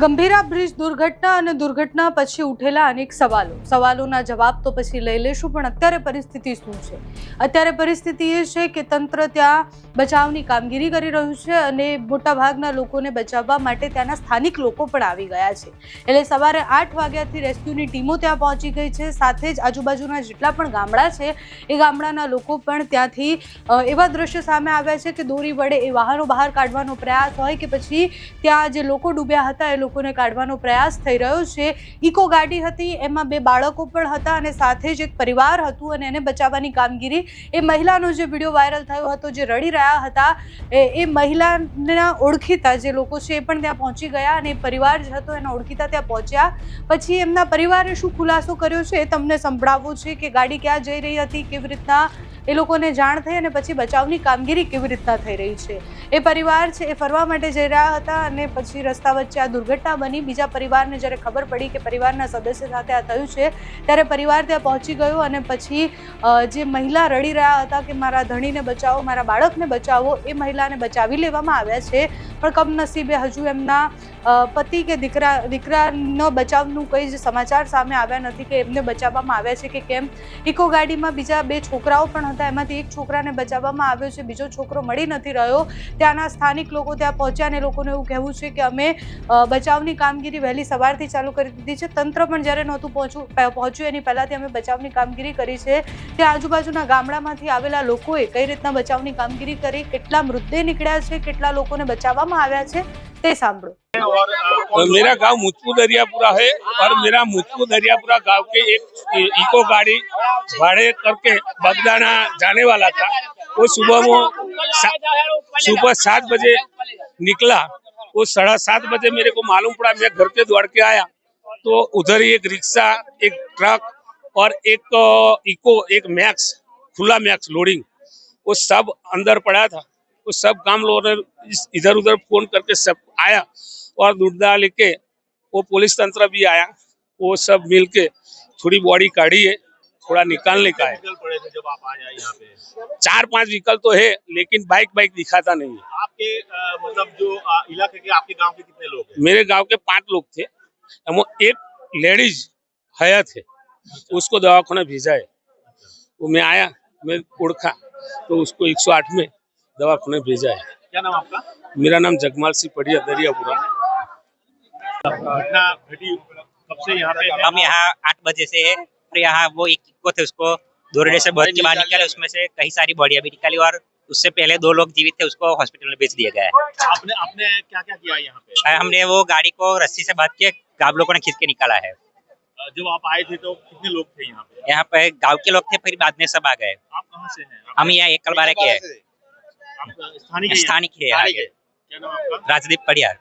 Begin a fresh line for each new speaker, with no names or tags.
Gambhira bridge દુર્ઘટના અને દુર્ઘટના પછી ઉઠેલા અનેક સવાલો. સવાલોના જવાબ તો પછી લઈ લેશું, પણ અત્યારે પરિસ્થિતિ શું છે? અત્યારે પરિસ્થિતિ એ છે કે તંત્ર ત્યાં બચાવની કામગીરી કરી રહ્યું છે અને મોટાભાગના લોકોને બચાવવા માટે ત્યાંના સ્થાનિક લોકો પણ આવી ગયા છે. એટલે સવારે આઠ વાગ્યાથી રેસ્ક્યુની ટીમો ત્યાં પહોંચી ગઈ છે. સાથે જ આજુબાજુના જેટલા પણ ગામડા છે, એ ગામડાના લોકો પણ ત્યાંથી એવા દૃશ્ય સામે આવ્યા છે કે દોરી વડે એ વાહનો બહાર કાઢવાનો પ્રયાસ હોય કે પછી ત્યાં જે લોકો ડૂબ્યા હતા એ લોકોને કાઢવાનો પ્રયાસ થઈ રહ્યો છે. ઇકો ગાડી હતી, એમાં બે બાળકો પણ હતા અને સાથે જ એક પરિવાર હતું અને એને બચાવવાની કામગીરી એ મહિલાનો જે વીડિયો વાયરલ થયો હતો, જે રડી રહ્યા હતા, એ મહિલાના ઓળખીતા જે લોકો છે એ પણ ત્યાં પહોંચી ગયા અને પરિવાર જે હતો, એના ઓળખીતા ત્યાં પહોંચ્યા. પછી એમના પરિવારે શું ખુલાસો કર્યો છે એ તમને સંભળાવવું છે કે ગાડી ક્યાં જઈ રહી હતી, કેવી રીતના એ લોકોને જાણ થઈ અને પછી બચાવની કામગીરી કેવી રીતના થઈ રહી છે? એ પરિવાર છે, એ ફરવા માટે જઈ રહ્યા હતા અને પછી રસ્તા વચ્ચે આ દુર્ઘટના બની. બીજા પરિવારને જ્યારે ખબર પડી કે પરિવારના સદસ્ય સાથે આ થયું છે, ત્યારે પરિવાર ત્યાં પહોંચી ગયો અને પછી જે મહિલા રડી રહ્યા હતા કે મારા ધણીને બચાવો, મારા બાળકને બચાવો, એ મહિલાને બચાવી લેવામાં આવ્યા છે. પણ કમનસીબે હજુ એમના પતિ કે દીકરા, દીકરાનો બચાવનું કંઈ જ સમાચાર સામે આવ્યા નથી કે એમને બચાવવામાં આવ્યા છે કે કેમ. ઇકો ગાડીમાં બીજા બે છોકરાઓ પણ હતા. એમાંથી એક છોકરાને બચાવવામાં આવ્યો છે, બીજો છોકરો મળી નથી રહ્યો. ત્યાંના સ્થાનિક લોકો ત્યાં પહોંચ્યા અને લોકોને એવું કહેવું છે કે અમે બચાવની કામગીરી વહેલી સવારથી ચાલુ કરી દીધી છે. તંત્ર પણ જ્યારે નહોતું પહોંચ્યું પહોંચ્યું, એની પહેલાંથી અમે બચાવની કામગીરી કરી છે. ત્યાં આજુબાજુના ગામડામાંથી આવેલા લોકોએ કઈ રીતના બચાવની કામગીરી કરી, કેટલા મૃતદેહ નીકળ્યા છે, કેટલા લોકોને બચાવવામાં આવ્યા છે તે સાંભળો
और मेरा गांव मुझको दरियापुरा है और मेरा मुझको दरियापुरा गांव के एक इको गाड़ी भाड़े करके बगदाना जाने वाला था वो सुबह वो सा- सुबह सात बजे निकला वो साढ़ा सात बजे मेरे को मालूम पड़ा मैं घर पे दौड़ के आया तो उधर ही एक रिक्शा एक ट्रक और एक अ, इको एक मैक्स खुला मैक्स लोडिंग वो सब अंदर पड़ा था वो सब काम लोगों ने इधर उधर फ़ोन करके सब आया और दुर्दा लेके वो पुलिस तंत्र भी आया वो सब मिलके थोड़ी बॉडी काढ़ी है थोड़ा निकालने का है
जब आप हैं यहाँ पे?
चार पाँच व्हीकल तो है लेकिन बाइक बाइक दिखाता नहीं है।
आपके मतलब जो इलाके के आपके गाँव के कितने लोग हैं?
मेरे गाँव के पाँच लोग थे एमो एक लेडीज़ हया थे उसको दवाखाना भेजा है। वो मैं आया मैं उड़खा तो उसको 108 में दवाखाने भेजा है।
क्या नाम आपका?
मेरा नाम जगमाल सिंह पड़िया दरियापुरा।
कब से यहाँ पे
हम यहाँ आठ बजे से है और यहाँ वो एक को थे उसको दोरडे से बहुत के बाहर निकाले उसमें से कई सारी बॉडियाँ भी निकाली और उससे पहले दो लोग जीवित थे उसको हॉस्पिटल में भेज दिया गया है।
आपने आपने क्या क्या किया यहाँ पे?
हमने वो गाड़ी को रस्सी से बाँध के गाँव लोगों ने खींच के निकाला है।
जब आप आए थे तो कितने लोग थे यहाँ पे?
यहाँ पे गाँव के लोग थे फिर बाद में सब आ गए।
आप कहाँ से हैं?
हम यहाँ एकल बारह के हैं।
आप स्थानीय ही हैं?
स्थानिक है यहाँ के
क्या नाम आपका
राजदीप पड़ियार